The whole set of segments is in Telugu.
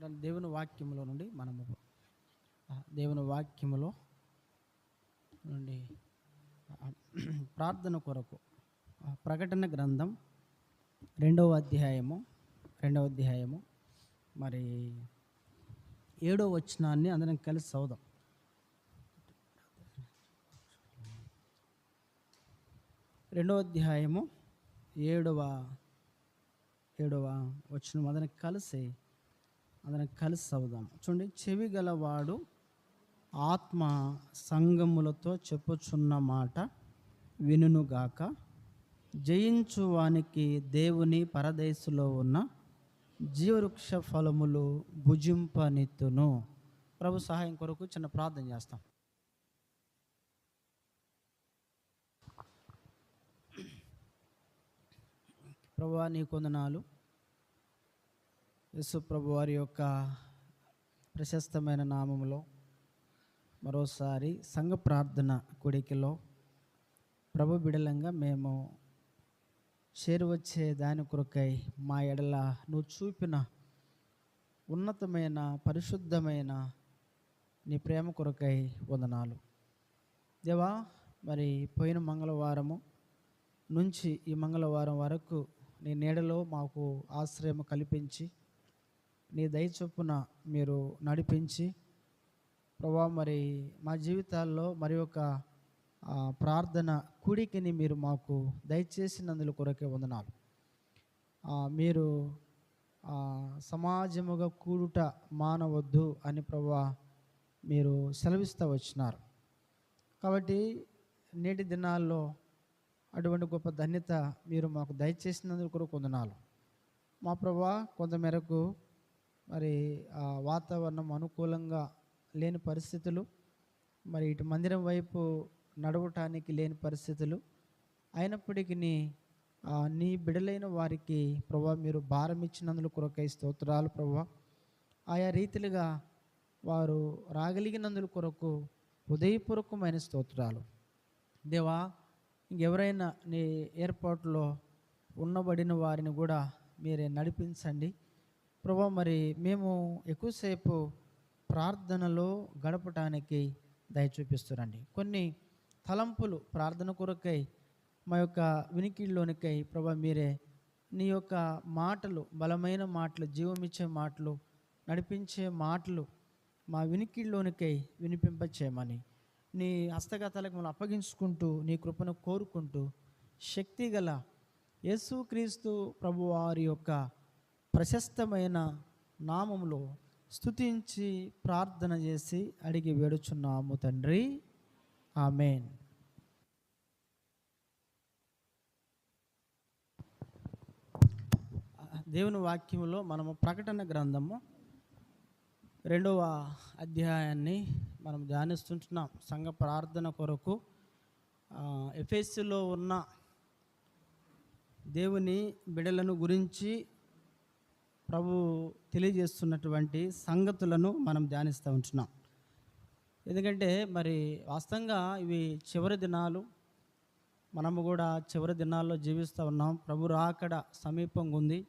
దేవుని వాక్యములో నుండి మనము దేవుని వాక్యములో నుండి ప్రార్థన కొరకు ప్రకటన గ్రంథం రెండవ అధ్యాయము రెండవ అధ్యాయము మరి ఏడో వచనాన్ని అందరం కలిసి చదుదాం రెండవ అధ్యాయము ఏడవ ఏడవ వచనం అందరం కలిసి అందరం కలిసి చదువుదాం. చూడండి చెవి గలవాడు ఆత్మ సంగములతో చెప్పుచున్న మాట వినుగాక జయించువానికి దేవుని పరదేశులో ఉన్న జీవవృక్ష ఫలములు భుజింపనిత్తును. ప్రభు సహాయం కొరకు చిన్న ప్రార్థన చేస్తాం. ప్రభు నీ కొందనాలు. యేసుప్రభు వారి యొక్క ప్రశస్తమైన నామములో మరోసారి సంఘ ప్రార్థన కొడికిలో ప్రభు బిడలంగా మేము చేరువచ్చే దాని కొరకై మా ఎడల నువ్వు చూపిన ఉన్నతమైన పరిశుద్ధమైన నీ ప్రేమ కొరకై వందనాలు. దేవా మరి పోయిన మంగళవారము నుంచి ఈ మంగళవారం వరకు నీ నీడలో మాకు ఆశ్రయం కల్పించి నీ దయచొప్పున మీరు నడిపించి ప్రభా మరి మా జీవితాల్లో మరి ఒక ప్రార్థన కుడికిని మీరు మాకు దయచేసినందుల కొరకే వందనాలు. మీరు సమాజముగా కూడుట మానవద్దు అని ప్రభా మీరు సెలవిస్తూ వచ్చినారు. కాబట్టి నేటి దినాల్లో అటువంటి గొప్ప ధన్యత మీరు మాకు దయచేసినందుకు కొరకు వందనాలు. మా ప్రభా కొంతమేరకు మరి ఆ వాతావరణం అనుకూలంగా లేని పరిస్థితులు మరి ఇటు మందిరం వైపు నడవటానికి లేని పరిస్థితులు అయినప్పటికీ నీ బిడలైన వారికి ప్రభా మీరు భారం ఇచ్చినందుకు కొరకై స్తోత్రాలు ప్రభా. ఆయా రీతిలుగా వారు రాగలిగినందుల కొరకు హృదయపూర్వకమైన స్తోత్రాలు. దేవా ఇంకెవరైనా నీ ఏర్పాటులో ఉన్నబడిన వారిని కూడా మీరే నడిపించండి. ప్రభా మరి మేము ఎక్కువసేపు ప్రార్థనలో గడపటానికి దయ చూపిస్తురండి. కొన్ని తలంపులు ప్రార్థన కొరకై మా యొక్క వినికిడిలోనికై ప్రభా మీరే నీ యొక్క మాటలు బలమైన మాటలు జీవమిచ్చే మాటలు నడిపించే మాటలు మా వినికిడిలోనికై వినిపింపచేయమని నీ హస్తగతాలకు మనం అప్పగించుకుంటూ నీ కృపను కోరుకుంటూ శక్తి గల యేసుక్రీస్తు ప్రభు వారి యొక్క ప్రశస్తమైన నామములో స్తుతించి ప్రార్థన చేసి అడిగి వేడుచున్నాము తండ్రి. ఆమెన్. దేవుని వాక్యములో మనము ప్రకటన గ్రంథము రెండవ అధ్యాయాన్ని మనం ధ్యానిస్తుంటున్నాం. సంఘ ప్రార్థన కొరకు ఎఫ్ఎస్సిలో ఉన్న దేవుని బిడలను గురించి ప్రభు తెలియజేస్తున్నటువంటి సంగతులను మనం ధ్యానిస్తూ ఉంటున్నాం. ఎందుకంటే మరి వాస్తవంగా ఇవి చివరి దినాలు. మనము కూడా చివరి దినాల్లో జీవిస్తూ ఉన్నాం. ప్రభు రాకడ సమీపంగా ఉంది.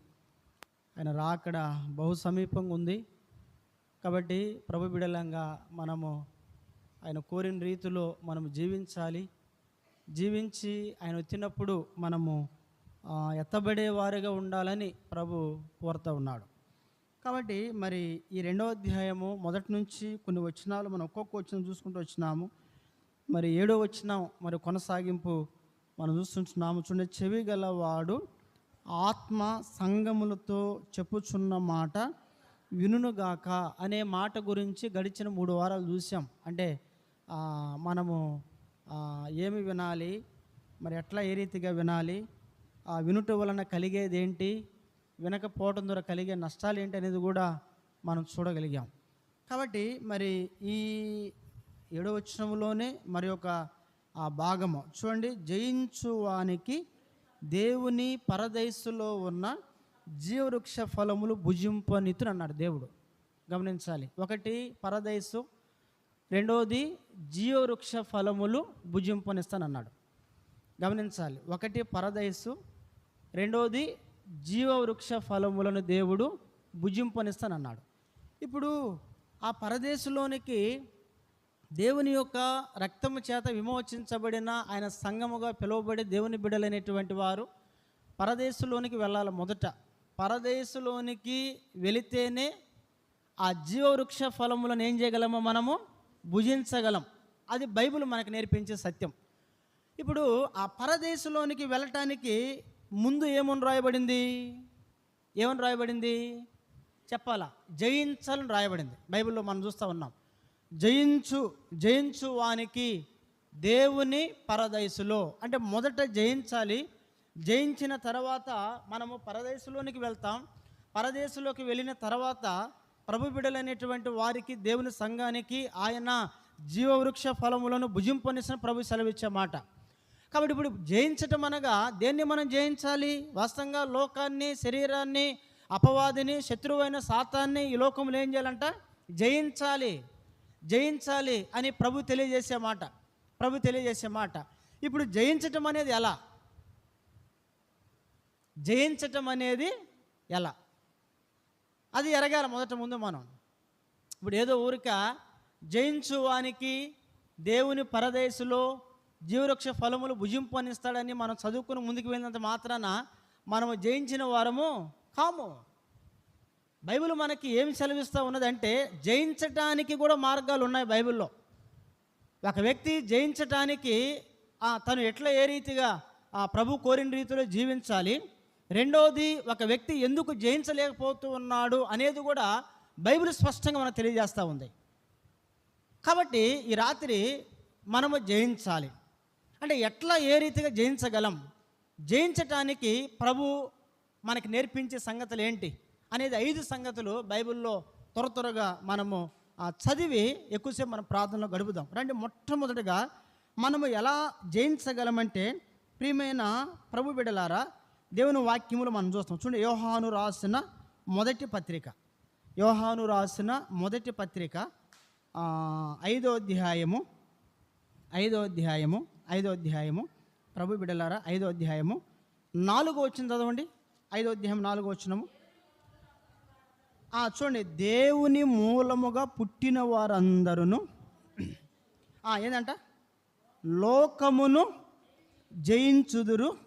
ఆయన రాకడ బహు సమీపంగా ఉంది. కాబట్టి ప్రభు బిడలంగా మనము ఆయన కోరిన రీతిలో మనము జీవించాలి. జీవించి ఆయన వచ్చినప్పుడు మనము ఎత్తబడేవారుగా వారిగా ఉండాలని ప్రభు కోరుతూ ఉన్నాడు. కాబట్టి మరి ఈ రెండవ అధ్యాయము మొదటి నుంచి కొన్ని వచనాలు మనం ఒక్కొక్క వచనం చూసుకుంటూ వచ్చినాము. మరి ఏడో వచనం మరి కొనసాగింపు మనం చూస్తుంటున్నాము. చూడండి చెవి గలవాడు ఆత్మ సంగములతో చెప్పుచున్న మాట వినుగాక అనే మాట గురించి గడిచిన మూడు వారాలు చూసాం. అంటే మనము ఏమి వినాలి? మరి ఎట్లా ఏ రీతిగా వినాలి? ఆ వినుట వలన కలిగేది ఏంటి వినకపోవడం ద్వారా కలిగే నష్టాలు ఏంటి అనేది కూడా మనం చూడగలిగాం. కాబట్టి మరి ఈ ఏడవ వచనంలోనే మరి ఒక ఆ భాగము. చూడండి జయించువానికి దేవుని పరదయస్సులో ఉన్న జీవవృక్ష ఫలములు భుజింపనితుని అన్నాడు దేవుడు. గమనించాలి. ఒకటి పరదయస్సు రెండవది జీవవృక్ష ఫలములు భుజింపనిస్తానన్నాడు. గమనించాలి. ఒకటి పరదయస్సు రెండవది జీవవృక్ష ఫలములను దేవుడు భుజింపనిస్తానన్నాడు. ఇప్పుడు ఆ పరదేశంలోనికి దేవుని యొక్క రక్తము చేత విమోచించబడిన ఆయన సంఘముగా పిలువబడి దేవుని బిడలైనటువంటి వారు పరదేశంలోనికి వెళ్ళాలి మొదట. పరదేశంలోనికి వెళితేనే ఆ జీవవృక్ష ఫలములను ఏం చేయగలమో మనము? భుజించగలం. అది బైబిల్ మనకు నేర్పించే సత్యం. ఇప్పుడు ఆ పరదేశంలోనికి వెళ్ళటానికి ముందు ఏమని రాయబడింది? ఏమని రాయబడింది? చెప్పాలా? జయించాలని రాయబడింది. బైబిల్లో మనం చూస్తూ ఉన్నాం. జయించు జయించు వానికి దేవుని పరదయసులో అంటే మొదట జయించాలి. జయించిన తర్వాత మనము పరదేశంలోనికి వెళ్తాం. పరదేశంలోకి వెళ్ళిన తర్వాత ప్రభు బిడలైనటువంటి వారికి దేవుని సంఘానికి ఆయన జీవవృక్ష ఫలములను భుజింపనిసిన ప్రభు సెలవిచ్చే మాట కాబట్టి ఇప్పుడు జయించటం అనగా దేన్ని మనం జయించాలి? వాస్తవంగా లోకాన్ని శరీరాన్ని అపవాదిని శత్రువైన సాతాన్ని ఈ లోకంలో ఏం చేయాలంట? జయించాలి. జయించాలి అని ప్రభు తెలియజేసే మాట. ప్రభు తెలియజేసే మాట. ఇప్పుడు జయించటం అనేది ఎలా? జయించటం అనేది ఎలా? అది ఎరగాలి మొదట ముందు మనం. ఇప్పుడు ఏదో ఊరిక జయించు వానికి దేవుని పరదేశులో జీవవృక్ష ఫలములు భుజింపనిస్తాడని మనం చదువుకుని ముందుకు వెళ్ళినంత మాత్రాన మనము జయించిన వారము కాము. బైబిల్ మనకి ఏమి సెలవిస్తూ ఉన్నదంటే జయించటానికి కూడా మార్గాలు ఉన్నాయి బైబిల్లో. ఒక వ్యక్తి జయించటానికి తను ఎట్లా ఏ రీతిగా ఆ ప్రభు కోరిన రీతిలో జీవించాలి రెండవది ఒక వ్యక్తి ఎందుకు జయించలేకపోతూ ఉన్నాడు అనేది కూడా బైబిల్ స్పష్టంగా మనకు తెలియజేస్తూ ఉంది. కాబట్టి ఈ రాత్రి మనము జయించాలి. అంటే ఎట్లా ఏ రీతిగా జయించగలం? జయించటానికి ప్రభు మనకి నేర్పించే సంగతులు ఏంటి? అనేది ఐదు సంగతులు బైబిల్లో త్వర త్వరగా మనము చదివి ఎక్కువసేపు మనం ప్రార్థనలో గడుపుదాం. రండి మొట్టమొదటిగా మనము ఎలా జయించగలమంటే ప్రియమైన ప్రభు బిడలారా దేవుని వాక్యములు మనం చూస్తాం. చూడండి యోహాను రాసిన మొదటి పత్రిక. యోహాను రాసిన మొదటి పత్రిక ఐదో అధ్యాయము ఐదో అధ్యాయము ఐదో అధ్యాయము. ప్రభు బిడలారా ఐదో అధ్యాయము. నాలుగో వచ్చిన చదవండి. ఐదో అధ్యాయం నాలుగో వచ్చినము చూడండి దేవుని మూలముగా పుట్టిన వారందరూ ఏంటంట లోకమును జయించుదురు.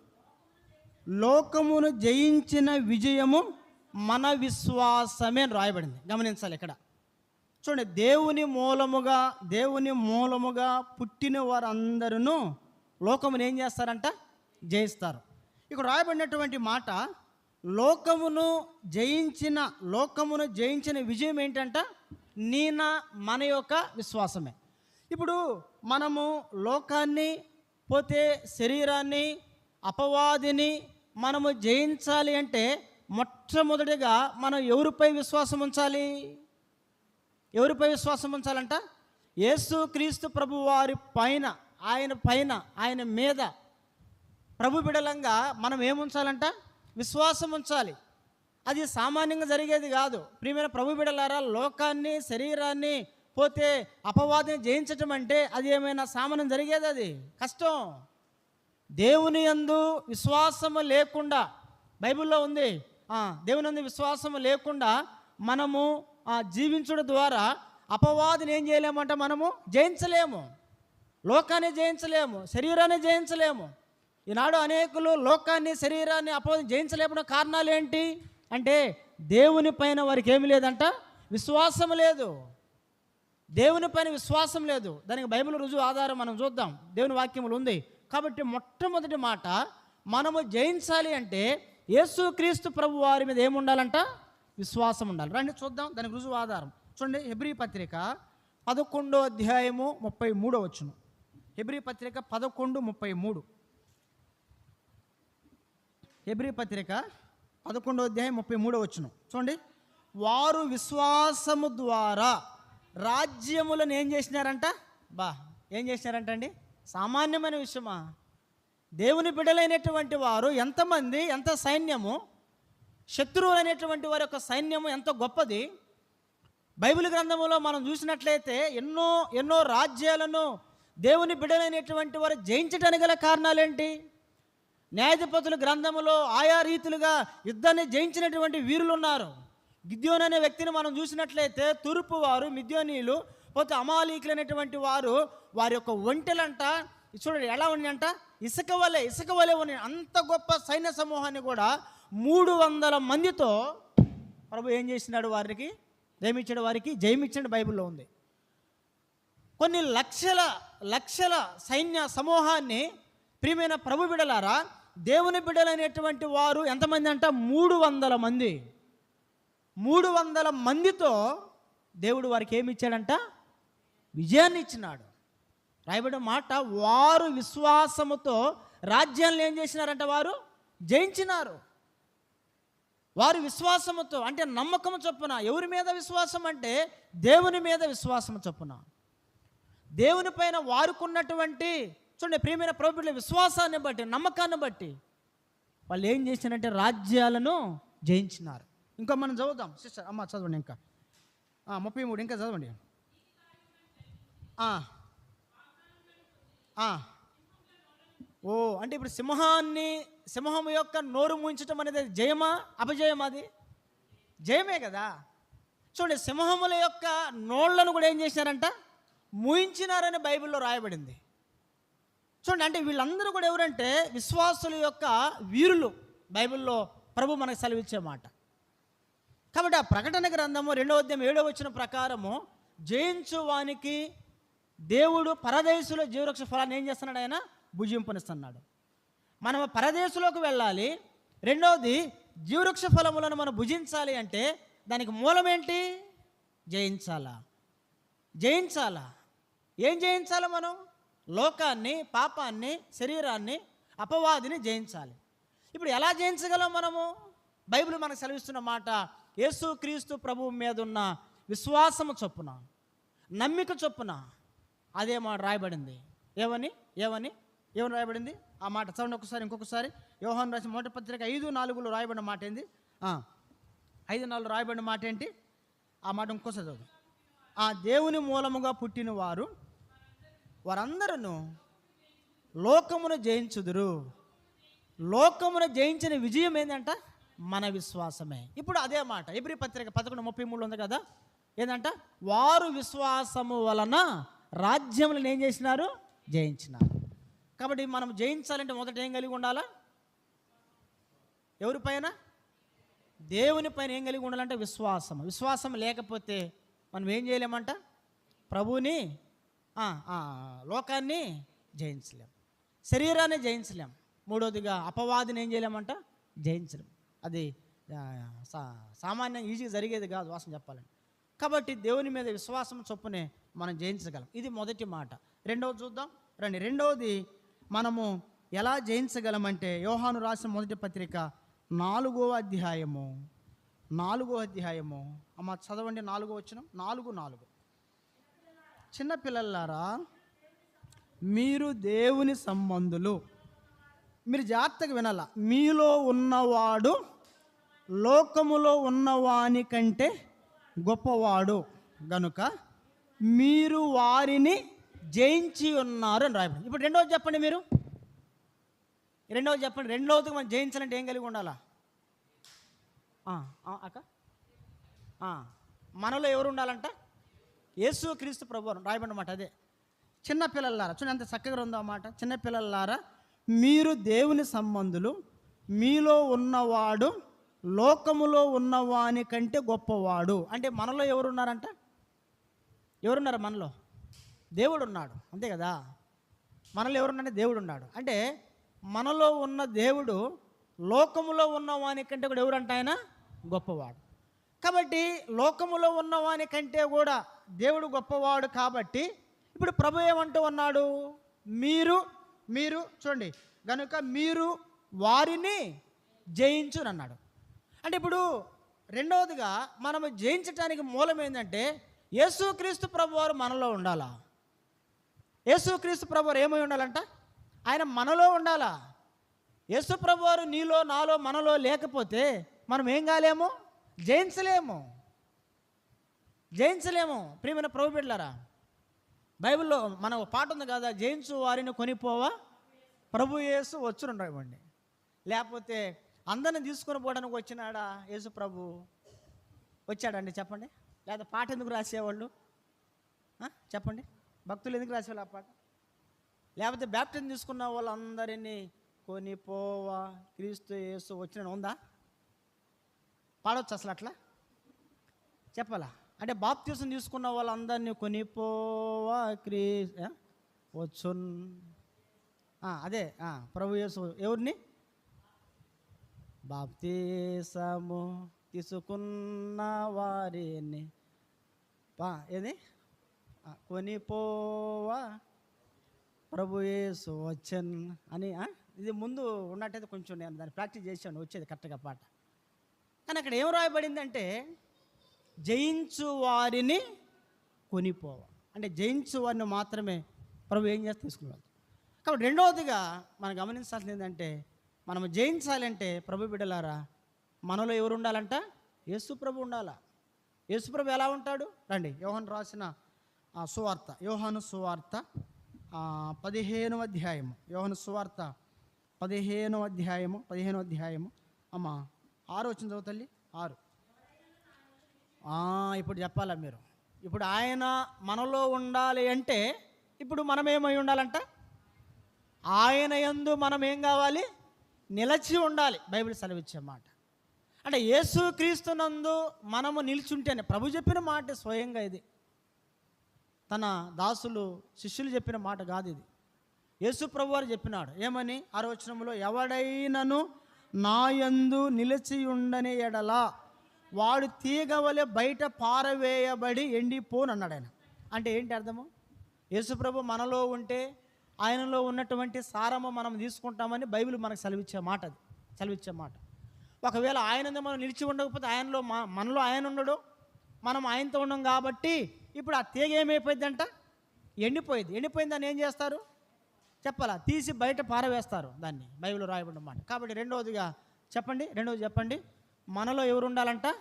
లోకమును జయించిన విజయము మన విశ్వాసమే రాయబడింది. గమనించాలి ఇక్కడ. చూడండి దేవుని మూలముగా దేవుని మూలముగా పుట్టిన వారందరూ లోకమును ఏం చేస్తారంట? జయిస్తారు. ఇక్కడ రాయబడినటువంటి మాట లోకమును జయించిన లోకమును జయించిన విజయం ఏంటంట? నీన మన యొక్క విశ్వాసమే. ఇప్పుడు మనము లోకాన్ని పోతే శరీరాన్ని అపవాదిని మనము జయించాలి అంటే మొట్టమొదటిగా మనం ఎవరిపై విశ్వాసం ఉంచాలి? ఎవరిపై విశ్వాసం ఉంచాలంట? యేసు క్రీస్తు ప్రభు వారి పైన ఆయన పైన ఆయన మీద. ప్రభు బిడలంగా మనం ఏముంచాలంట విశ్వాసం ఉంచాలి. అది సామాన్యంగా జరిగేది కాదు. ప్రియమైన ప్రభు బిడలారా లోకాన్ని శరీరాన్ని పోతే అపవాదిని జయించటం అంటే అది ఏమైనా సామాన్యం జరిగేది అది? కష్టం. దేవుని యందు విశ్వాసము లేకుండా బైబిల్లో ఉంది. దేవుని అందు విశ్వాసము లేకుండా మనము జీవించడం ద్వారా అపవాదిని ఏం చేయలేమంట మనము? జయించలేము. లోకాన్ని జయించలేము. శరీరాన్ని జయించలేము. ఈనాడు అనేకులు లోకాన్ని శరీరాన్ని అపవాదం జయించలేకపోయిన కారణాలు ఏంటి? అంటే దేవుని పైన వారికి ఏమి లేదంట విశ్వాసం లేదు. దేవుని పైన విశ్వాసం లేదు. దానికి బైబిల్ రుజువు ఆధారం మనం చూద్దాం. దేవుని వాక్యములు ఉంది. కాబట్టి మొట్టమొదటి మాట మనము జయించాలి అంటే యేసుక్రీస్తు ప్రభు వారి మీద ఏముండాలంట? విశ్వాసం ఉండాలి. రండి చూద్దాం దానికి రుజువు ఆధారం. చూడండి హెబ్రి పత్రిక పదకొండో అధ్యాయము ముప్పై మూడో వచ్చును హెబ్రీ పత్రిక పదకొండు ముప్పై మూడు. హెబ్రీ పత్రిక పదకొండో అధ్యాయం ముప్పై మూడో వచ్చును చూడండి వారు విశ్వాసము ద్వారా రాజ్యములను ఏం చేసినారంట? బా ఏం చేసినారంట అండి? సామాన్యమైన విషయమా? దేవుని బిడ్డలైనటువంటి వారు ఎంతమంది ఎంత సైన్యము శత్రువులైనటువంటి వారి యొక్క సైన్యం ఎంత గొప్పది. బైబిల్ గ్రంథములో మనం చూసినట్లయితే ఎన్నో ఎన్నో రాజ్యాలను దేవుని బిడలైనటువంటి వారు జయించడానికి గల కారణాలేంటి? న్యాయాధిపతుల గ్రంథములో ఆయా రీతులుగా యుద్ధాన్ని జయించినటువంటి వీరులు ఉన్నారు గిద్యోన్ అనే వ్యక్తిని మనం చూసినట్లయితే తూర్పు వారు మిద్యోనీయులు పోతే అమాలీకులు అనేటువంటి వారు వారి యొక్క ఒంటెలంట చూడండి ఎలా ఉన్నాయంట? ఇసుక వలె ఇసుక వలె ఉన్నాయి అంత గొప్ప సైన్య సమూహాన్ని కూడా మూడు వందల మందితో ప్రభు ఏం చేసినాడు వారికి? జయమిచ్చాడు వారికి? జయమిచ్చాడు బైబిల్లో ఉంది. కొన్ని లక్షల లక్షల సైన్య సమూహాన్ని ప్రియమైన ప్రభు బిడలారా దేవుని బిడలైనటువంటి వారు ఎంతమంది అంట? మూడు వందల మంది. మూడు వందల మందితో దేవుడు వారికి ఏమి ఇచ్చాడంట? విజయాన్ని ఇచ్చినాడు. రాయబడిన మాట వారు విశ్వాసముతో రాజ్యాన్ని ఏం చేసినారంట వారు? జయించినారు. వారు విశ్వాసముతో అంటే నమ్మకము చొప్పున ఎవరి మీద విశ్వాసం అంటే దేవుని మీద విశ్వాసము చొప్పున. దేవుని పైన వారుకున్నటువంటి చూడండి ప్రియమైన ప్రభుత్వ విశ్వాసాన్ని బట్టి నమ్మకాన్ని బట్టి వాళ్ళు ఏం చేసినంటే రాజ్యాలను జయించినారు. ఇంకా మనం చదువుదాం. సిస్టర్ అమ్మ చదవండి ఇంకా. ముప్పై మూడు ఇంకా చదవండి. ఓ అంటే ఇప్పుడు సింహాన్ని సింహం యొక్క నోరు ముంచటం అనేది జయమా? అపజయమా అది? జయమే కదా. చూడండి సింహముల యొక్క నోళ్ళను కూడా ఏం చేశారంట మూయించినారని బైబిల్లో రాయబడింది. చూడండి అంటే వీళ్ళందరూ కూడా ఎవరంటే విశ్వాసుల యొక్క వీరులు. బైబిల్లో ప్రభు మనకు సెలవిచ్చే మాట. కాబట్టి ఆ ప్రకటన గ్రంథము రెండవ అధ్యాయం ఏడవ వచ్చిన ప్రకారము జయించువానికి దేవుడు పరదేశులో జీవరక్ష ఫలాన్ని ఏం చేస్తున్నాడు ఆయన? భుజింపునిస్తున్నాడు. మనం పరదేశంలోకి వెళ్ళాలి. రెండవది జీవృక్ష ఫలములను మనం భుజించాలి అంటే దానికి మూలం ఏంటి జయించాలా. జయించాలా. ఏం జయించాలి మనం? లోకాన్ని పాపాన్ని శరీరాన్ని అపవాదిని జయించాలి. ఇప్పుడు ఎలా జయించగలం మనము? బైబిల్ మనకు సెలవిస్తున్న మాట యేసు క్రీస్తు ప్రభువు మీద ఉన్న విశ్వాసము చొప్పున నమ్మిక చొప్పున. అదే మాట రాయబడింది. ఏమని? ఏమని? ఏమని రాయబడింది? ఆ మాట చదవండి ఒకసారి ఇంకొకసారి. యోహాన్ రాసిన మొదటి పత్రిక ఐదు నాలుగులో రాయబడిన మాట ఏంది? ఐదు నాలుగు రాయబడిన మాట ఏంటి? ఆ మాట ఇంకోసారి చదువు. ఆ దేవుని మూలముగా పుట్టిన వారు వారందరూ లోకమును జయించుదురు. లోకమును జయించిన విజయం ఏంటంట మన విశ్వాసమే. ఇప్పుడు అదే మాట. ఎబ్రి పత్రిక పదకొండు ముప్పై మూడు ఉంది కదా? ఏంటంట వారు విశ్వాసము వలన రాజ్యములను ఏం చేసినారు? జయించినారు. కాబట్టి మనం జయించాలంటే మొదట ఏం కలిగి ఉండాలా? ఎవరిపైన దేవుని పైన ఏం కలిగి ఉండాలంటే విశ్వాసం. విశ్వాసం లేకపోతే మనం ఏం చేయలేమంట? ప్రభుని లోకాన్ని జయించలేం. శరీరాన్ని జయించలేం. మూడోదిగా అపవాదిని ఏం చేయలేమంట? జయించలేం. అది సా- సామాన్యంగా ఈజీగా జరిగేది కాదు వాసన చెప్పాలని కాబట్టి దేవుని మీద విశ్వాసం చొప్పునే మనం జయించగలం. ఇది మొదటి మాట. రెండవది చూద్దాం. రండి. రెండవది మనము ఎలా జయించగలమంటే యోహాను రాసిన మొదటి పత్రిక నాలుగో అధ్యాయము. నాలుగో అధ్యాయము. అమ్మ చదవండి నాలుగో వచ్చిన నాలుగు నాలుగు. చిన్నపిల్లలారా మీరు దేవుని సంబంధులు. మీరు జాగ్రత్తగా వినాల. మీలో ఉన్నవాడు లోకములో ఉన్నవాని కంటే గొప్పవాడు. గనుక మీరు వారిని జయించి ఉన్నారు అని రాయబడింది. ఇప్పుడు రెండవది చెప్పండి మీరు. రెండవది చెప్పండి. రెండవది మనం జయించాలంటే ఏం కలిగి ఉండాలా? అక్క? మనలో ఎవరు ఉండాలంట? యేసు క్రీస్తు ప్రభు అని రాయబడిన అదే. చిన్న పిల్లలారా చూడండి ఎంత చక్కగా ఉందో అన్నమాట చిన్న పిల్లలారా మీరు దేవుని సంబంధులు మీలో ఉన్నవాడు లోకములో ఉన్నవాని కంటే గొప్పవాడు. అంటే మనలో ఎవరున్నారంట ఎవరున్నారు మనలో? దేవుడు ఉన్నాడు అంతే కదా? మనలో ఎవరున్నానే దేవుడు ఉన్నాడు అంటే మనలో ఉన్న దేవుడు లోకములో ఉన్నవాని కంటే కూడా ఎవరంట ఆయన? గొప్పవాడు. కాబట్టి లోకములో ఉన్నవాని కంటే కూడా దేవుడు గొప్పవాడు కాబట్టి ఇప్పుడు ప్రభు ఏమంటూ ఉన్నాడు? మీరు మీరు చూడండి. కనుక మీరు వారిని జయించునన్నాడు. అంటే ఇప్పుడు రెండవదిగా మనము జయించడానికి మూలం ఏంటంటే యేసుక్రీస్తు ప్రభువారు మనలో ఉండాలా? యేసుక్రీస్తు ప్రభు ఏమై ఉండాలంట? ఆయన మనలో ఉండాలా? యేసు ప్రభు వారు నీలో నాలో మనలో లేకపోతే మనం ఏం కాలేము? జయించలేము. జయించలేము. ప్రియమైన ప్రభు బిడ్డలారా బైబిల్లో మన పాట ఉంది కదా జయించు వారిని కొనిపోవా? ప్రభు యేసు వచ్చునుండవండి లేకపోతే అందరిని తీసుకొని పోవడానికి వచ్చినాడా యేసు ప్రభు? వచ్చాడండి చెప్పండి. లేదా పాట ఎందుకు రాసేవాళ్ళు? చెప్పండి. భక్తులు ఎందుకు రాసేవాళ్ళు ఆ పాట? లేకపోతే బ్యాప్టిజం తీసుకున్న వాళ్ళందరినీ కొనిపోవా క్రీస్తు యేసు వచ్చిన ఉందా? పాడవచ్చు అసలు అట్లా? చెప్పాలా? అంటే బాప్తీసం తీసుకున్న వాళ్ళందరినీ కొనిపోవా క్రీ వచ్చు వచ్చున్. అదే ప్రభు యేసు ఎవరిని? బాప్తీసము తీసుకున్న వారిని. పా ఏది? కొనిపోవా ప్రభుయేసు వచ్చన్ అని ఇది ముందు ఉన్నట్టయితే కొంచెం నేను దాన్ని ప్రాక్టీస్ చేశాను వచ్చేది కరెక్ట్గా పాట. కానీ అక్కడ ఏం రాయబడిందంటే జయించు వారిని కొనిపోవ. అంటే జయించు వారిని మాత్రమే ప్రభు ఏం చేస్తే తీసుకున్నాడు కాబట్టి రెండవదిగా మనం గమనించాల్సింది ఏంటంటే మనం జయించాలంటే ప్రభు బిడ్డలారా మనలో ఎవరు ఉండాలంట? యేసు ప్రభు ఉండాలా? యేసు ప్రభు ఎలా ఉంటాడు? రండి యోహన్ రాసిన సువార్త. యోహాను సువార్త పదిహేను పదిహేనవ అధ్యాయము. యోహాను సువార్త పదిహేనవ అధ్యాయము పదిహేనవ అధ్యాయము. అమ్మ ఆరు వచ్చిన చదువు తల్లి? ఆరు. ఇప్పుడు చెప్పాలా మీరు? ఇప్పుడు ఆయన మనలో ఉండాలి అంటే ఇప్పుడు మనం ఏమై ఉండాలంట? ఆయన యందు మనం ఏం కావాలి? నిలచి ఉండాలి. బైబిల్ సెలవిచ్చే మాట. అంటే యేసు క్రీస్తునందు మనము నిల్చుంటేనే ప్రభు చెప్పిన మాట స్వయంగా ఇది. తన దాసులు శిష్యులు చెప్పిన మాట కాదు ఇది. యేసు ప్రభు వారు చెప్పినాడు ఏమని? ఆరోచనంలో ఎవడైనను నాయందు నిలిచి ఉండని ఎడలా వాడు తీగవలే బయట పారవేయబడి ఎండిపోను అన్నాడు ఆయన. అంటే ఏంటి అర్థము? యేసుప్రభు మనలో ఉంటే ఆయనలో ఉన్నటువంటి సారము మనం తీసుకుంటామని బైబిల్ మనకు సెలవిచ్చే మాట అది సెలవిచ్చే మాట. ఒకవేళ ఆయన మనం నిలిచి ఉండకపోతే ఆయనలో మనలో ఆయన ఉండడు మనం ఆయనతో ఉండం కాబట్టి ఇప్పుడు ఆ తీగ ఏమైపోయిందంట ఎండిపోయింది ఎండిపోయింది దాన్ని ఏం చేస్తారు? చెప్పాలా? తీసి బయట పారవేస్తారు దాన్ని. బైబిల్లో రాయబడిన మాట. కాబట్టి రెండవదిగా చెప్పండి రెండవది చెప్పండి. మనలో ఎవరు ఉండాలంట?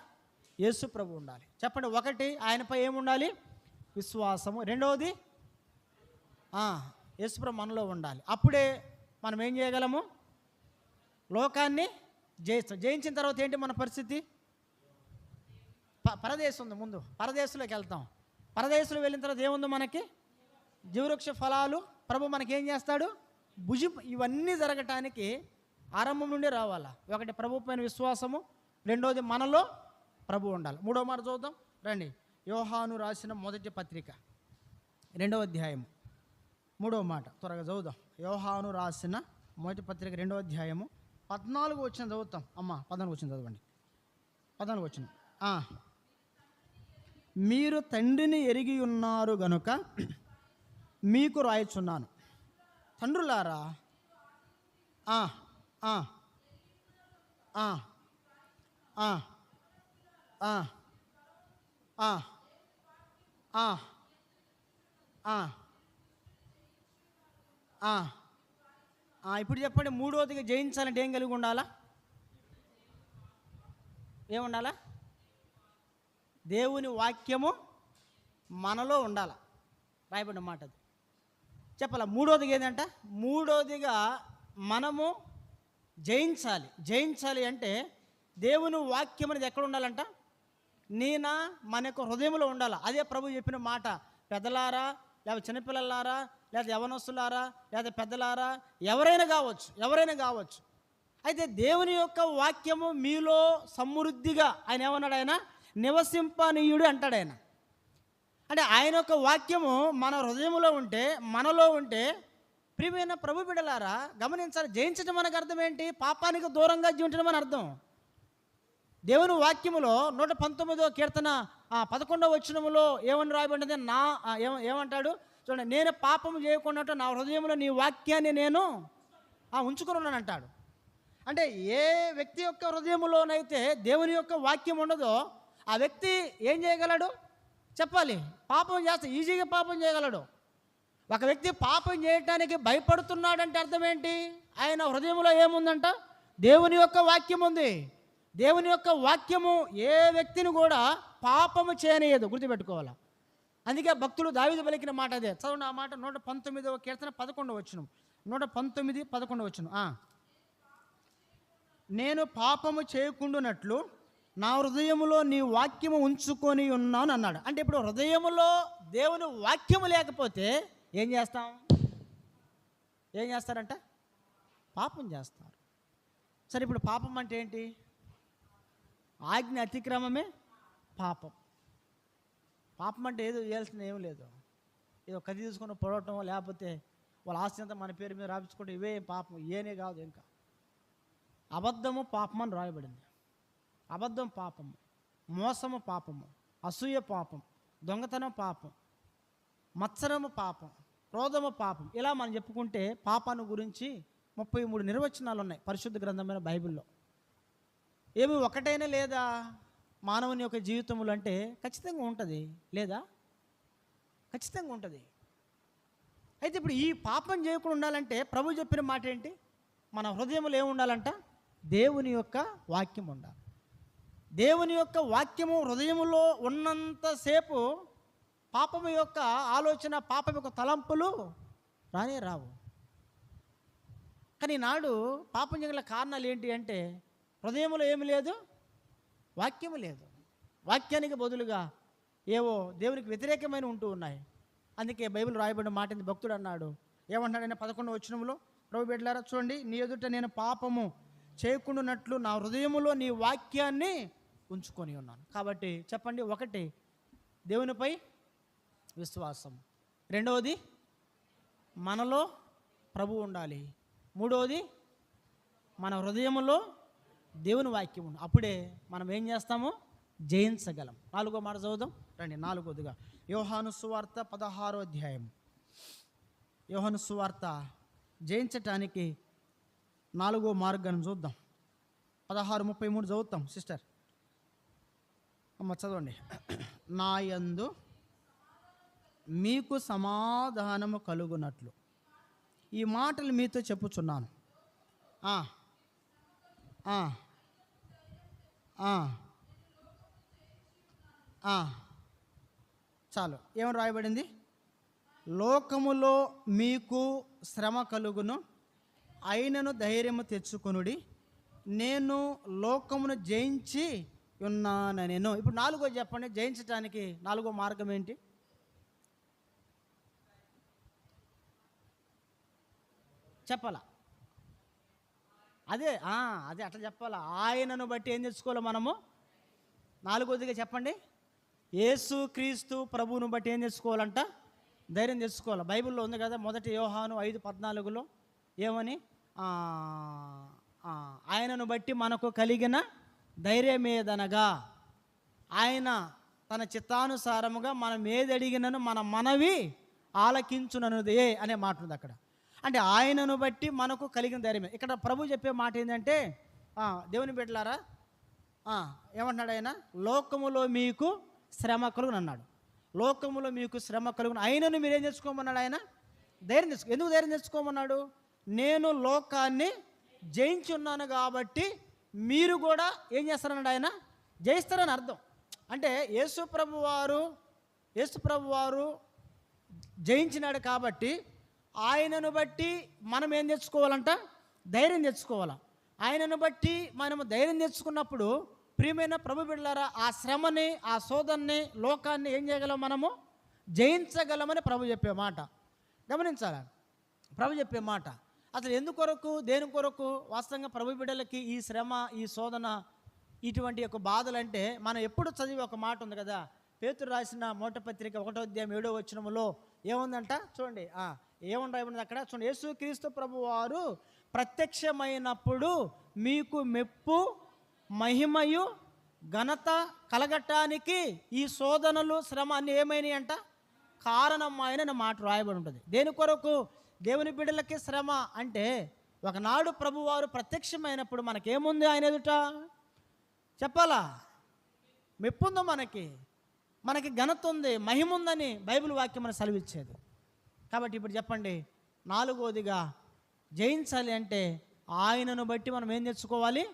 యేసు ప్రభు ఉండాలి. చెప్పండి ఒకటి ఆయనపై ఏముండాలి? విశ్వాసము. రెండవది యేసుప్రభు యేసు ప్రభు మనలో ఉండాలి. అప్పుడే మనం ఏం చేయగలము? లోకాన్ని జయిస్తాం. జయించిన తర్వాత ఏంటి మన పరిస్థితి? ప- పరదేశం ఉంది ముందు. పరదేశంలోకి వెళ్తాం. పరదేశంలో వెళ్ళిన తర్వాత ఏముంది మనకి? జీవవృక్ష ఫలాలు. ప్రభు మనకేం చేస్తాడు? భుజి ఇవన్నీ జరగటానికి ఆరంభం నుండి రావాలా? ఒకటి ప్రభు పైన విశ్వాసము రెండోది మనలో ప్రభు ఉండాలి. మూడో మాట చూద్దాం రండి. యోహాను రాసిన మొదటి పత్రిక రెండవ అధ్యాయము. మూడవ మాట త్వరగా చదువుదాం. యోహాను రాసిన మొదటి పత్రిక రెండవ అధ్యాయము. పద్నాలుగు వచ్చిన చదువుతాం. అమ్మ పద్నాలుగు వచ్చిన చదవండి. పద్నాలుగు వచ్చిన. మీరు తండ్రిని ఎరిగి ఉన్నారు గనుక మీకు రాయచున్నాను తండ్రులారా ఆ, ఆ, ఆ, ఆ, ఆ, ఆ, ఆ, ఆ. ఆ, ఇప్పుడు చెప్పండి మూడోదిగా జయించాలంటే ఏం కలిగి ఉండాలా ఏముండాలా దేవుని వాక్యము మనలో ఉండాల. రాయబడిన మాట అది. చెప్పాల? మూడోదిగా ఏంటంట మూడోదిగా మనము జయించాలి. జయించాలి అంటే దేవుని వాక్యం అనేది ఎక్కడ ఉండాలంట? నేనా మన యొక్క హృదయంలో ఉండాలి. అదే ప్రభు చెప్పిన మాట. పెద్దలారా లేదా చిన్నపిల్లలారా లేదా యవనస్తులారా లేదా పెద్దలారా ఎవరైనా కావచ్చు ఎవరైనా కావచ్చు. అయితే దేవుని యొక్క వాక్యము మీలో సమృద్ధిగా ఆయన ఏమన్నాడు ఆయన? నివసింపనీయుడు అంటాడు ఆయన. అంటే ఆయన యొక్క వాక్యము మన హృదయంలో ఉంటే మనలో ఉంటే ప్రియమైన ప్రభు బిడలారా గమనించాలి జయించడం మనకు అర్థం ఏంటి? పాపానికి దూరంగా జీవించడం అని అర్థం. దేవుని వాక్యములో నూట పంతొమ్మిదో కీర్తన ఆ, పదకొండవ వచనములో ఏమని రాయబడింది నా ఏమంటాడు? చూడండి నేను పాపం చేయకుండా నా హృదయంలో నీ వాక్యాన్ని నేను ఆ, ఉంచుకొని ఉన్నాను అంటాడు. అంటే ఏ వ్యక్తి యొక్క హృదయంలోనైతే దేవుని యొక్క వాక్యం ఉండదో ఆ వ్యక్తి ఏం చేయగలడు? చెప్పాలి. పాపం చేస్తే ఈజీగా పాపం చేయగలడు. ఒక వ్యక్తి పాపం చేయటానికి భయపడుతున్నాడంటే అర్థం ఏంటి ఆయన హృదయంలో ఏముందంట? దేవుని యొక్క వాక్యం ఉంది దేవుని యొక్క వాక్యము ఏ వ్యక్తిని కూడా పాపము చేయనీయదు. గుర్తుపెట్టుకోవాలి. అందుకే భక్తులు దావిది పలికిన మాట అదే. చదవండి ఆ మాట. నూట పంతొమ్మిదవ కీర్తన పదకొండవ వచ్చును నూట పంతొమ్మిది పదకొండవ వచ్చును నేను పాపము చేయకుండానట్లు నా హృదయములో నీ వాక్యము ఉంచుకొని ఉన్నాను అన్నాడు. అంటే ఇప్పుడు హృదయములో దేవుని వాక్యము లేకపోతే ఏం చేస్తాం? ఏం చేస్తారంట? పాపం చేస్తారు. సరే ఇప్పుడు పాపం అంటే ఏంటి? ఆజ్ఞ అతిక్రమమే పాపం. పాపం అంటే ఏదో చేయాల్సిన ఏం లేదు. ఏదో కది తీసుకొని పొడవటం లేకపోతే వాళ్ళ ఆస్తి అంతా మన పేరు మీద రాపించుకుంటే ఇవే పాపం. ఏనే కాదు ఇంకా. అబద్ధము పాపం అని రాయబడింది. అబద్ధం పాపము మోసము పాపము అసూయ పాపం దొంగతనం పాపం మత్సరము పాపం క్రోధము పాపం. ఇలా మనం చెప్పుకుంటే పాపాన్ని గురించి ముప్పై మూడు నిర్వచనాలు ఉన్నాయి పరిశుద్ధ గ్రంథమైన బైబిల్లో. ఏమి ఒకటైనా లేదా? మానవుని యొక్క జీవితంలో అంటే ఖచ్చితంగా ఉంటుంది లేదా? ఖచ్చితంగా ఉంటుంది. అయితే ఇప్పుడు ఈ పాపం చేయకుండా ఉండాలంటే ప్రభు చెప్పిన మాట ఏంటి మన హృదయంలో ఏముండాలంట? దేవుని యొక్క వాక్యం ఉండాలి. దేవుని యొక్క వాక్యము హృదయములో ఉన్నంతసేపు పాపము యొక్క ఆలోచన పాపం యొక్క తలంపులు రానే రావు. కానీ నాడు పాపం చేయగల కారణాలు ఏంటి అంటే హృదయంలో ఏమి లేదు వాక్యము లేదు. వాక్యానికి బదులుగా ఏవో దేవునికి వ్యతిరేకమైన ఉంటూ ఉన్నాయి. అందుకే బైబిల్ రాయబడిన మాటింది భక్తుడు అన్నాడు. ఏమంటున్నాడైనా పదకొండు వచ్చినములో ప్రభు బిడ్డలారా చూడండి నీ ఎదుట నేను పాపము చేయకుండానట్లు నా హృదయములో నీ వాక్యాన్ని ఉంచుకొని ఉన్నాను. కాబట్టి చెప్పండి ఒకటి దేవునిపై విశ్వాసం. రెండవది మనలో ప్రభు ఉండాలి. మూడవది మన హృదయంలో దేవుని వాక్యం ఉంది అప్పుడే మనం ఏం చేస్తాము? జయించగలం. నాలుగో మాట చదువుదాం. రండి నాలుగోదిగా. యోహాను సువార్త పదహారో అధ్యాయం. యోహాను సువార్త జయించటానికి నాలుగో మార్గాన్ని చూద్దాం. పదహారు ముప్పై మూడు చదువుతాం సిస్టర్. అమ్మ చదవండి. నా యందు మీకు సమాధానము కలుగునట్లు. ఈ మాటలు మీతో చెప్పుచున్నాను. చాలు. ఏమని రాయబడింది? లోకములో మీకు శ్రమ కలుగును అయినను ధైర్యము తెచ్చుకొనుడి. నేను లోకమును జయించి ఉన్నాను నేను ఇప్పుడు నాలుగో చెప్పండి జయించడానికి నాలుగో మార్గం ఏంటి? చెప్పాలా? అదే అదే అట్లా చెప్పాలా? ఆయనను బట్టి ఏం తెచ్చుకోవాలి మనము? నాలుగోదిగా చెప్పండి. యేసు క్రీస్తు ప్రభువును బట్టి ఏం తెచ్చుకోవాలంట ధైర్యం తెచ్చుకోవాలి బైబిల్లో ఉంది కదా మొదటి యోహాను ఐదు పద్నాలుగులో ఏమని? ఆయనను బట్టి మనకు కలిగిన ధైర్యమేదనగా? ఆయన తన చిత్తానుసారముగా మనం ఏది అడిగినను మన మనవి ఆలకించుననుదే అనే మాట ఉంది అక్కడ. అంటే ఆయనను బట్టి మనకు కలిగిన ధైర్యం ఇక్కడ ప్రభు చెప్పే మాట ఏంటంటే దేవుని బిడ్డలారా ఏమంటున్నాడు ఆయన? లోకములో మీకు శ్రమ కలుగును అన్నాడు. లోకములో మీకు శ్రమ కలుగును. మీరు మీరేం తెచ్చుకోమన్నాడు ఆయన? ధైర్యం తెచ్చుకో ఎందుకు ధైర్యం తెచ్చుకోమన్నాడు నేను లోకాన్ని జయించి ఉన్నాను కాబట్టి మీరు కూడా ఏం చేస్తారన్నాడు ఆయన? జయిస్తారని అర్థం. అంటే యేసుప్రభు వారు యేసుప్రభు వారు జయించినాడు కాబట్టి ఆయనను బట్టి మనం ఏం తెచ్చుకోవాలంట? ధైర్యం తెచ్చుకోవాలా? ఆయనను బట్టి మనము ధైర్యం తెచ్చుకున్నప్పుడు ప్రియమైన ప్రభు బిడ్డలారా ఆ శ్రమని ఆ శోధన్ని లోకాన్ని ఏం చేయగలం మనము? జయించగలమని ప్రభు చెప్పే మాట. గమనించాలా? ప్రభు చెప్పే మాట. అసలు ఎందుకొరకు దేని కొరకు వాస్తవంగా ప్రభు బిడ్డలకి ఈ శ్రమ ఈ శోధన ఇటువంటి యొక్క బాధలు అంటే మనం ఎప్పుడు చదివి ఒక మాట ఉంది కదా? పేతురు రాసిన మూటపత్రిక ఒకటో అధ్యాయం ఏడో వచ్చినములో ఏముందంట? చూడండి. ఏముంది రాయబడింది అక్కడ? చూడండి. యేసుక్రీస్తు ప్రభు వారు ప్రత్యక్షమైనప్పుడు మీకు మెప్పు మహిమయు ఘనత కలగటానికి ఈ శోధనలు శ్రమ అన్ని ఏమైనాయి అంట కారణమైన మాట రాయబడి ఉంటుంది. దేని కొరకు? దేవుని బిడ్డలకి శ్రమ అంటే ఒకనాడు ప్రభువారు ప్రత్యక్షమైనప్పుడు మనకేముంది ఆయన ఎదుట? చెప్పాలా? మెప్పుందో మనకి. మనకి ఘనత ఉంది మహిమ ఉందని బైబిల్ వాక్యం మన సెలవిచ్చేది. కాబట్టి ఇప్పుడు చెప్పండి నాలుగోదిగా జయించాలి అంటే ఆయనను బట్టి మనం ఏం తెచ్చుకోవాలి?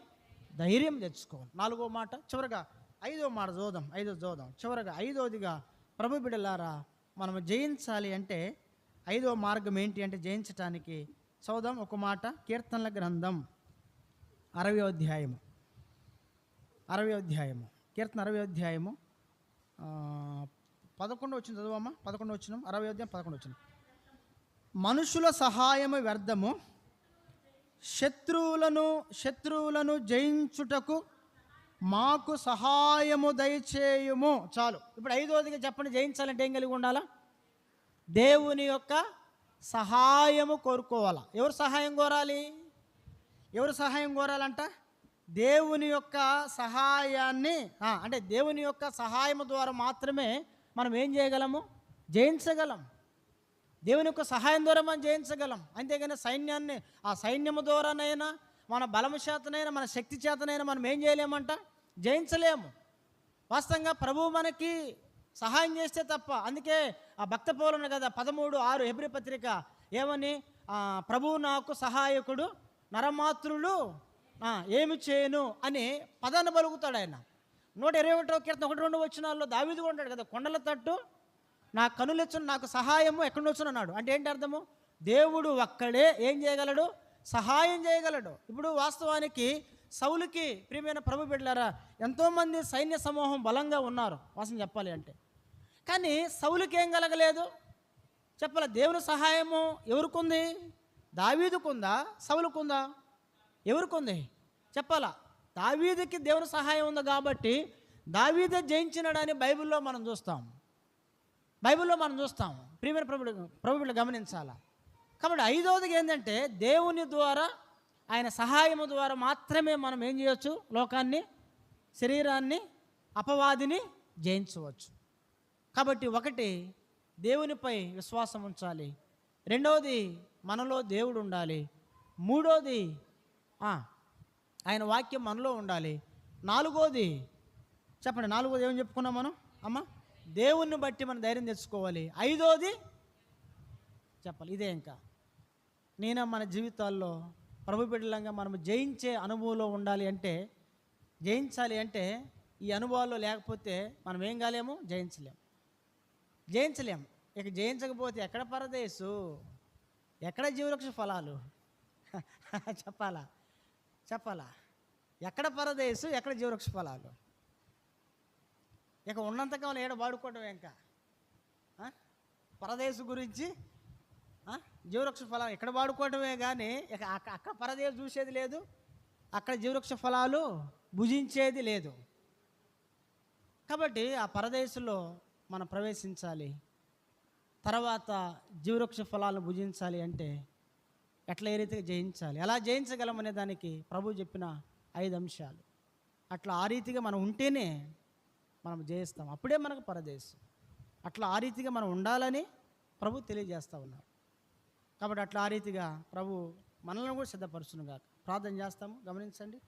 ధైర్యం తెచ్చుకోవాలి. నాలుగో మాట చివరగా ఐదో మాట చూద్దాం ఐదో చూద్దాం. చివరగా ఐదోదిగా ప్రభు బిడలారా మనం జయించాలి అంటే ఐదవ మార్గం ఏంటి అంటే జయించటానికి? చదుదాం ఒక మాట. కీర్తనల గ్రంథం అరవై అధ్యాయము. అరవై అధ్యాయము. కీర్తన అరవై అధ్యాయము. పదకొండు వచ్చిన చదువమ్మా పదకొండు వచ్చిన అరవై అధ్యాయం పదకొండు వచ్చిన మనుషుల సహాయము వ్యర్థము. శత్రువులను శత్రువులను జయించుటకు మాకు సహాయము దయచేయము. చాలు. ఇప్పుడు ఐదోదిగా చెప్పండి జయించాలంటే ఏం కలిగి ఉండాలా? దేవుని యొక్క సహాయము కోరుకోవాలా? ఎవరు సహాయం కోరాలి? ఎవరు సహాయం కోరాలంట? దేవుని యొక్క సహాయాన్ని అంటే దేవుని యొక్క సహాయం ద్వారా మాత్రమే మనం ఏం చేయగలము? జయించగలం. దేవుని యొక్క సహాయం ద్వారా మనం జయించగలం. అంతేగాని సైన్యాన్ని ఆ సైన్యము ద్వారానైనా మన బలము చేతనైనా మన శక్తి చేతనైనా మనం ఏం చేయలేమంట? జయించలేము. వాస్తవంగా ప్రభువు మనకి సహాయం చేస్తే తప్ప. అందుకే ఆ భక్త పౌరులు కదా పదమూడు ఆరు ఎబ్రి పత్రిక. ఏమని? ప్రభువు నాకు సహాయకుడు నరమాతృలు ఏమి చేయను? అని పదాన్ని పలుకుతాడు ఆయన. నూట ఇరవై ఒకటో కీర్తన ఒకటి రెండు వచ్చినాల్లో దావీదు ఉంటాడు కదా కొండల తట్టు నా కనులెచ్చు నాకు సహాయము ఎక్కడి నుంచి అన్నాడు. అంటే ఏంటి అర్థము? దేవుడు ఒక్కడే ఏం చేయగలడు? సహాయం చేయగలడు. ఇప్పుడు వాస్తవానికి సౌలుకి ప్రియమైన ప్రభు బిడ్డలారా ఎంతోమంది సైన్య సమూహం బలంగా ఉన్నారు వాసన చెప్పాలి అంటే. కానీ సౌలుకి ఏం కలగలేదు? చెప్పాల దేవుని సహాయము ఎవరికుంది? దావీదుకుందా? సౌలుకుందా? ఎవరికుంది? చెప్పాలా దావీదుకి దేవుని సహాయం ఉంది కాబట్టి దావీదే జయించినాడని బైబిల్లో మనం చూస్తాం. బైబిల్లో మనం చూస్తాం. ప్రియమైన ప్రభుడు ప్రభుడు గమనించాలా. కాబట్టి ఐదవది ఏంటంటే దేవుని ద్వారా ఆయన సహాయము ద్వారా మాత్రమే మనం ఏం చేయవచ్చు లోకాన్ని శరీరాన్ని అపవాదిని జయించవచ్చు. కాబట్టి ఒకటి దేవునిపై విశ్వాసం ఉంచాలి. రెండవది మనలో దేవుడు ఉండాలి. మూడోది ఆయన వాక్యం మనలో ఉండాలి. నాలుగోది చెప్పండి నాలుగోది ఏమని చెప్పుకున్నాం మనం? అమ్మ దేవుణ్ణి బట్టి మనం ధైర్యం తెచ్చుకోవాలి. ఐదోది చెప్పాలి ఇదే ఇంకా. నేను మన జీవితాల్లో ప్రభు బిడ్డలంగా మనం జయించే అనుభవంలో ఉండాలి అంటే జయించాలి అంటే ఈ అనుభవాల్లో లేకపోతే మనం ఏం కాలేము? జయించలేం. జయించలేం. ఇక జయించకపోతే ఎక్కడ పరదేశు? ఎక్కడ జీవరక్ష ఫలాలు? చెప్పాలా? చెప్పాలా? ఎక్కడ పరదేశు ఎక్కడ జీవవృక్ష ఫలాలు? ఇక ఉన్నంతకాలం ఏడ వాడుకోవటం ఇంకా? పరదేశు గురించి జీవవృక్ష ఫలాలు ఇక్కడ వాడుకోవటమే కానీ అక్క- అక్కడ చూసేది లేదు. అక్కడ జీవవృక్ష ఫలాలు భుజించేది లేదు. కాబట్టి ఆ పరదేశంలో మనం ప్రవేశించాలి. తర్వాత జీవవృక్ష ఫలాలను భుజించాలి అంటే ఎట్లా ఏ రీతిగా జయించాలి? ఎలా జయించగలమనే దానికి ప్రభు చెప్పిన ఐదు అంశాలు. అట్లా ఆ రీతిగా మనం ఉంటేనే మనం జయిస్తాం. అప్పుడే మనకు పరదేశం. అట్లా ఆ రీతిగా మనం ఉండాలని ప్రభు తెలియజేస్తూ ఉన్నారు. కాబట్టి అట్లా ఆ రీతిగా ప్రభు మనల్ని కూడా సిద్ధపరుచునుగా ప్రార్థన చేస్తాము. గమనించండి.